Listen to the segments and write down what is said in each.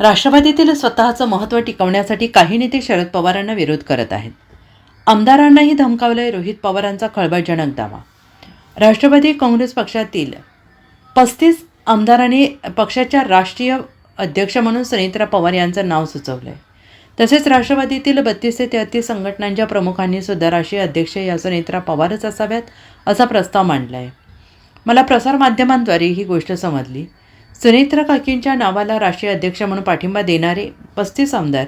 राष्ट्रवादीतील स्वतःचं महत्त्व टिकवण्यासाठी काही नेते शरद पवारांना विरोध करत आहेत. आमदारांनाही धमकावलंय रोहित पवारांचा खळबळजनक दावा राष्ट्रवादी काँग्रेस पक्षातील पस्तीस आमदारांनी पक्षाच्या राष्ट्रीय अध्यक्ष म्हणून सुनित्रा पवार यांचं नाव सुचवलं आहे तसेच राष्ट्रवादीतील बत्तीस ते तेहतीस संघटनांच्या प्रमुखांनी सुद्धा राष्ट्रीय अध्यक्ष या सुनित्रा पवारच असाव्यात असा प्रस्ताव मांडला आहे मला प्रसारमाध्यमांद्वारे ही गोष्ट समजली. सुनेत्रा काकींच्या नावाला राष्ट्रीय अध्यक्ष म्हणून पाठिंबा देणारे पस्तीस आमदार.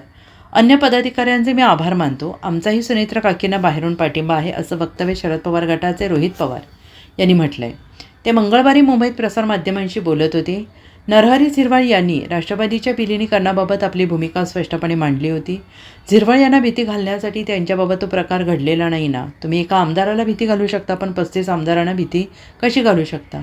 अन्य पदाधिकाऱ्यांचे मी आभार मानतो. आमचाही सुनेत्रा काकींना बाहेरून पाठिंबा आहे असं वक्तव्य शरद पवार गटाचे रोहित पवार यांनी म्हटलं आहे ते मंगळवारी मुंबईत प्रसारमाध्यमांशी बोलत होते. नरहरी झिरवाळ यांनी राष्ट्रवादीच्या विलिनीकरणाबाबत आपली भूमिका स्पष्टपणे मांडली होती. झिरवाळ यांना भीती घालण्यासाठी त्यांच्याबाबत तो प्रकार घडलेला नाही ना. तुम्ही एका आमदाराला भीती घालू शकता पण पस्तीस आमदारांना भीती कशी घालू शकता?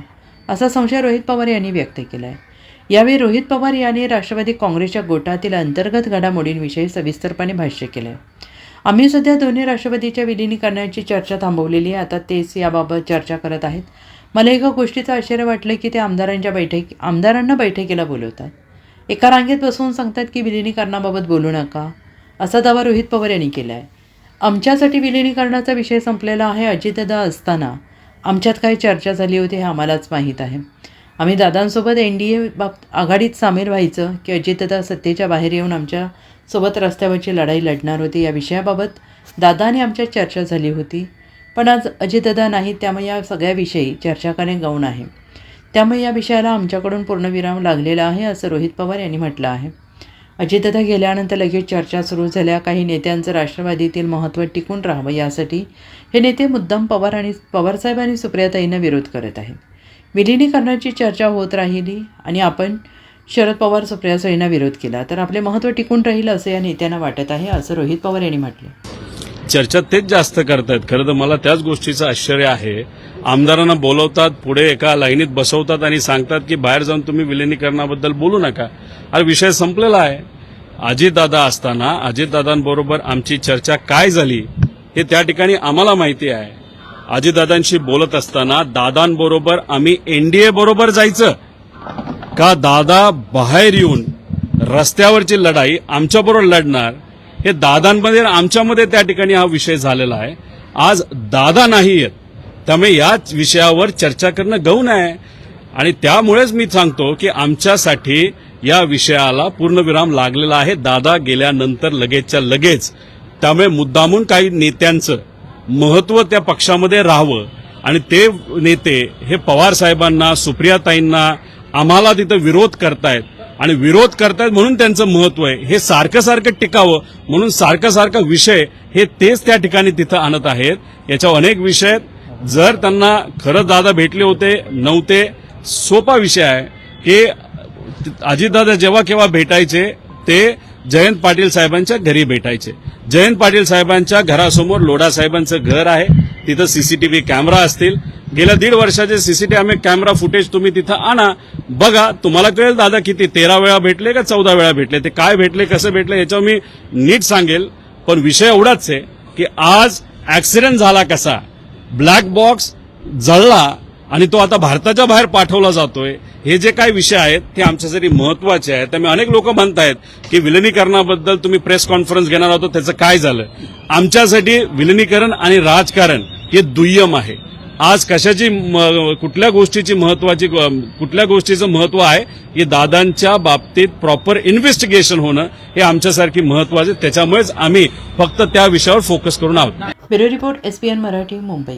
असा संशय रोहित पवार यांनी व्यक्त केला आहे यावेळी रोहित पवार यांनी राष्ट्रवादी काँग्रेसच्या गोटातील अंतर्गत घडामोडींविषयी सविस्तरपणे भाष्य केलं आहे आम्ही सध्या दोन्ही राष्ट्रवादीच्या विलिनीकरणाची चर्चा थांबवलेली आहे. आता तेच याबाबत चर्चा करत आहेत. मला एका गोष्टीचं आश्चर्य वाटलं की ते आमदारांच्या बैठक आमदारांना बैठकीला बोलवतात. एका रांगेत बसवून सांगतात की विलिनीकरणाबाबत बोलू नका. असा दावा रोहित पवार यांनी केला आहे आमच्यासाठी विलिनीकरणाचा विषय संपलेला आहे. अजितदा असताना आमच्यात काय चर्चा झाली होती हे आम्हालाच माहीत आहे. आम्ही दादांसोबत एन डी ए बाब आघाडीत सामील व्हायचं की अजितदा सत्तेच्या बाहेर येऊन आमच्यासोबत रस्त्यावरची लढाई लढणार होती या विषयाबाबत दादाने आमच्यात चर्चा झाली होती. पण आज अजितदा नाहीत त्यामुळे या सगळ्याविषयी चर्चा करणे गौण आहे. त्यामुळे या विषयाला आमच्याकडून पूर्णविराम लागलेला आहे असं रोहित पवार यांनी म्हटलं आहे. अजितदादा गेल्यानंतर लगेच चर्चा सुरू झाल्या. काही नेत्यांचं राष्ट्रवादीतील महत्त्व टिकून राहावं यासाठी हे नेते मुद्दाम पवार आणि पवारसाहेब आणि सुप्रियाताईंना विरोध करत आहेत. विलिनीकरणाची चर्चा होत राहिली आणि आपण शरद पवार सुप्रियाताईंना विरोध केला. तर आपले महत्त्व टिकून राहील असं या नेत्यांना वाटत आहे असं रोहित पवार यांनी म्हटलं. चर्चा तेच जास्त करतायत. खरं तर मला त्याच गोष्टीचं आश्चर्य आहे. आमदारांना बोलवतात पुढे एका लाईनीत बसवतात आणि सांगतात की बाहेर जाऊन तुम्ही विलिनीकरणाबद्दल बोलू नका. हा विषय संपलेला आहे. अजितदादा असताना अजितदादांबरोबर आमची चर्चा काय झाली हे त्या ठिकाणी आम्हाला माहिती आहे. अजितदादांशी बोलत असताना दादांबरोबर आम्ही एनडीए बरोबर जायचं. का दादा बाहेर येऊन रस्त्यावरची लढाई आमच्याबरोबर लढणार हे दादांमध्ये आमच्यामध्ये त्या ठिकाणी हा विषय झालेला आहे. आज दादा नाही आहेत त्यामुळे याच विषयावर चर्चा करणं गौण आहे. आणि त्यामुळेच मी सांगतो की आमच्यासाठी या विषयाला पूर्णविराम लागलेला आहे. दादा गेल्यानंतर लगेचच्या लगेच त्यामुळे मुद्दामून काही नेत्यांचं महत्त्व त्या पक्षामध्ये राहावं. आणि ते नेते हे पवार साहेबांना सुप्रियाताईंना आम्हाला तिथं विरोध करतायत. आणि विरोध करतायत म्हणून त्यांचं महत्त्व आहे. हे सारखं सारखं टिकावं म्हणून सारखं सारखं विषय हे तेच त्या ठिकाणी तिथं आणत आहेत. याच्यावर अनेक विषय आहेत. जर त्यांना खरंच दादा भेटले होते नव्हते सोपा विषय आहे की अजितदादा जेव्हा केव्हा भेटायचे ते जयंत पाटील साहेबांच्या घरी भेटायचे. जयंत पाटील साहेबांच्या घरासमोर लोढा साहेबांचं घर आहे. तिथं सीसीटीव्ही कॅमेरा असतील. गेल्या दीड वर्षाचे सीसीटीव्ही कॅमेरा फुटेज तुम्ही तिथं आणा. बघा तुम्हाला कळेल दादा किती तेरा वेळा भेटले का चौदा वेळा भेटले? ते काय भेटले कसं भेटले याच्यावर मी नीट सांगेल. पण विषय एवढाच आहे की आज ऍक्सिडेंट झाला कसा? ब्लॅक बॉक्स जळला. आणि तो आता भारताच्या बाहेर पाठवला जातोय. हे जे काही विषय आहेत ते आमच्यासाठी महत्त्वाचे आहेत त्यामुळे अनेक लोक म्हणतायत की विलिनीकरणाबद्दल तुम्ही प्रेस कॉन्फरन्स घेणार आहोत त्याचं काय झालं? आमच्यासाठी विलिनीकरण आणि राजकारण हे दुय्यम आहे. आज कशाची कुठल्या गोष्टीची महत्वाची कुठल्या गोष्टीचं महत्त्व आहे हे दादांच्या बाबतीत प्रॉपर इन्व्हेस्टिगेशन होणं हे आमच्यासारखी महत्त्वाचे त्याच्यामुळेच आम्ही फक्त त्या विषयावर फोकस करून आहोत. Bureau report SPN Marathi Mumbai.